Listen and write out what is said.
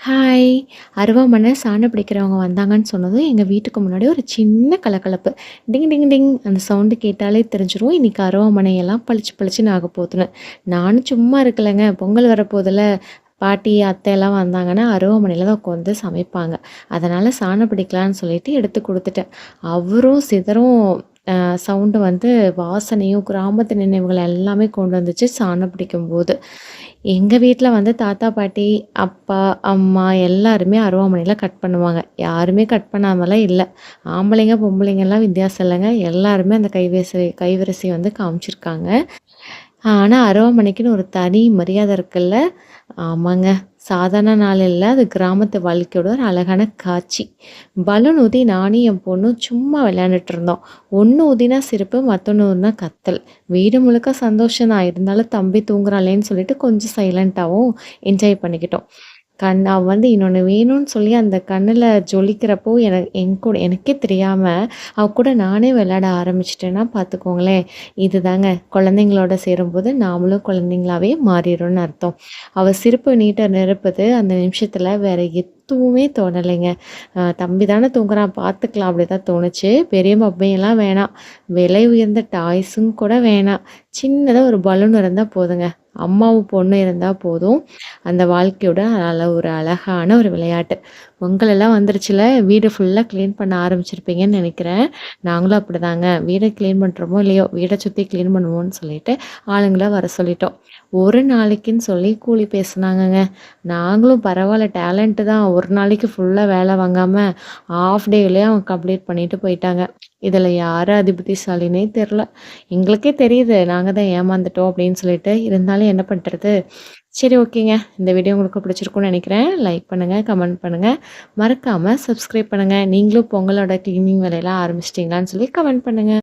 Hi! அருவாமனை சாணம் பிடிக்கிறவங்க வந்தாங்கன்னு சொன்னதும், எங்கள் வீட்டுக்கு முன்னாடி ஒரு சின்ன கலக்கலப்பு டிங் டிங் டிங் அந்த சவுண்டு கேட்டாலே தெரிஞ்சிடும் இன்றைக்கி அருவாமனையெல்லாம் பளிச்சு பளிச்சுன்னு போதுன்னு நானும் சும்மா இருக்கலைங்க பொங்கல் வரப்போதில் பாட்டி, அத்தைலாம் வந்தாங்கன்னா, அருவாமனையில தான் உட்காந்து சமைப்பாங்க. அதனால் சாணம் பிடிக்கலான்னு சொல்லிட்டு எடுத்து கொடுத்துட்டேன் அவரும் சிதறும் சவுண்டு வந்து வாசனையும், கிராமத்து நினைவுகள் எல்லாமே கொண்டு வந்துச்சு சாணம் பிடிக்கும்போது. எங்க வீட்டில் வந்து தாத்தா, பாட்டி, அப்பா, அம்மா எல்லாருமே அருவாமனையில கட் பண்ணுவாங்க. யாருமே கட் பண்ணாமலாம் இல்லை ஆம்பளைங்க, பொம்பளைங்கெல்லாம் வித்தியாசம் இல்லைங்க எல்லாருமே அந்த கைவரிசை கைவரிசை வந்து காமிச்சிருக்காங்க. ஆனால் அருவாமனைக்குன்னு ஒரு தனி மரியாதை இருக்குல்ல. ஆமாங்க. சாதாரண நாள் இல்லை அது கிராமத்து வாழ்க்கையோட ஒரு அழகான காட்சி. பலூன் ஊதி நானும் என் பொண்ணும் சும்மா விளையாண்டுட்டு இருந்தோம். ஒன்று ஊதினா சிரிப்பு, மற்றொன்று ஊதினா கத்தல். வீடு முழுக்க சந்தோஷம் தான். இருந்தாலும் தம்பி தூங்குறாளேன்னு சொல்லிட்டு கொஞ்சம் சைலண்ட்டாகவும் என்ஜாய் பண்ணிக்கிட்டோம். கண் அவ வந்து இன்னொன்று வேணும்னு சொல்லி அந்த கண்ணில் ஜொலிக்கிறப்போ எனக்கு என் கூட எனக்கே தெரியாமல் அவ கூட நானே விளையாட ஆரம்பிச்சிட்டேன்னா பார்த்துக்கோங்களேன். இதுதாங்க குழந்தைங்களோட சேரும்போது நாமளும் குழந்தைங்களாவே மாறிடும்னு அர்த்தம். அவள் சிரிப்பு நீட்ட நிரப்புது அந்த நிமிஷத்தில் வேற எதுவுமே தோணலைங்க. தம்பி தானே தூங்குறான் பார்த்துக்கலாம் அப்படி தான் தோணுச்சு. பெரிய மப்பையெல்லாம் வேணாம். விலை உயர்ந்த டாய்ஸும் கூட வேணாம். சின்னதாக ஒரு பலூன் இருந்தால் போதுங்க. அம்மாவும் பொண்ணு இருந்தால் போதும். அந்த வாழ்க்கையோட நல்ல ஒரு அழகான ஒரு விளையாட்டு. பொங்கலெல்லாம் வந்துருச்சுல, வீடு ஃபுல்லாக க்ளீன் பண்ண ஆரம்பிச்சிருப்பீங்கன்னு நினைக்கிறேன் நாங்களும் அப்படிதாங்க. வீடை க்ளீன் பண்ணுறோமோ இல்லையோ, வீடை சுற்றி கிளீன் பண்ணுவோன்னு சொல்லிட்டு ஆளுங்களை வர சொல்லிட்டோம். ஒரு நாளைக்குன்னு சொல்லி கூலி பேசுனாங்கங்க. நாங்களும் பரவாயில்ல டேலண்ட்டு தான். ஒரு நாளைக்கு ஃபுல்லாக வேலை வாங்காமல் ஆஃப் டேலேயே அவங்க கம்ப்ளீட் பண்ணிட்டு போயிட்டாங்க. இதில் யார் அதிபதிசாலினே தெரில. எங்களுக்கே தெரியுது, நாங்கள் தான் ஏமாந்துட்டோம் அப்படின்னு சொல்லிட்டு. இருந்தாலும் என்ன பண்ணுறது சரி ஓகேங்க. இந்த வீடியோ உங்களுக்கு பிடிச்சிருக்கும்னு நினைக்கிறேன். லைக் பண்ணுங்கள் கமெண்ட் பண்ணுங்கள் மறக்காமல் சப்ஸ்கிரைப் பண்ணுங்கள் நீங்களும் பொங்கலோட க்ளீனிங் வேலையெல்லாம் ஆரம்பிச்சிட்டிங்களான்னு சொல்லி கமெண்ட் பண்ணுங்கள்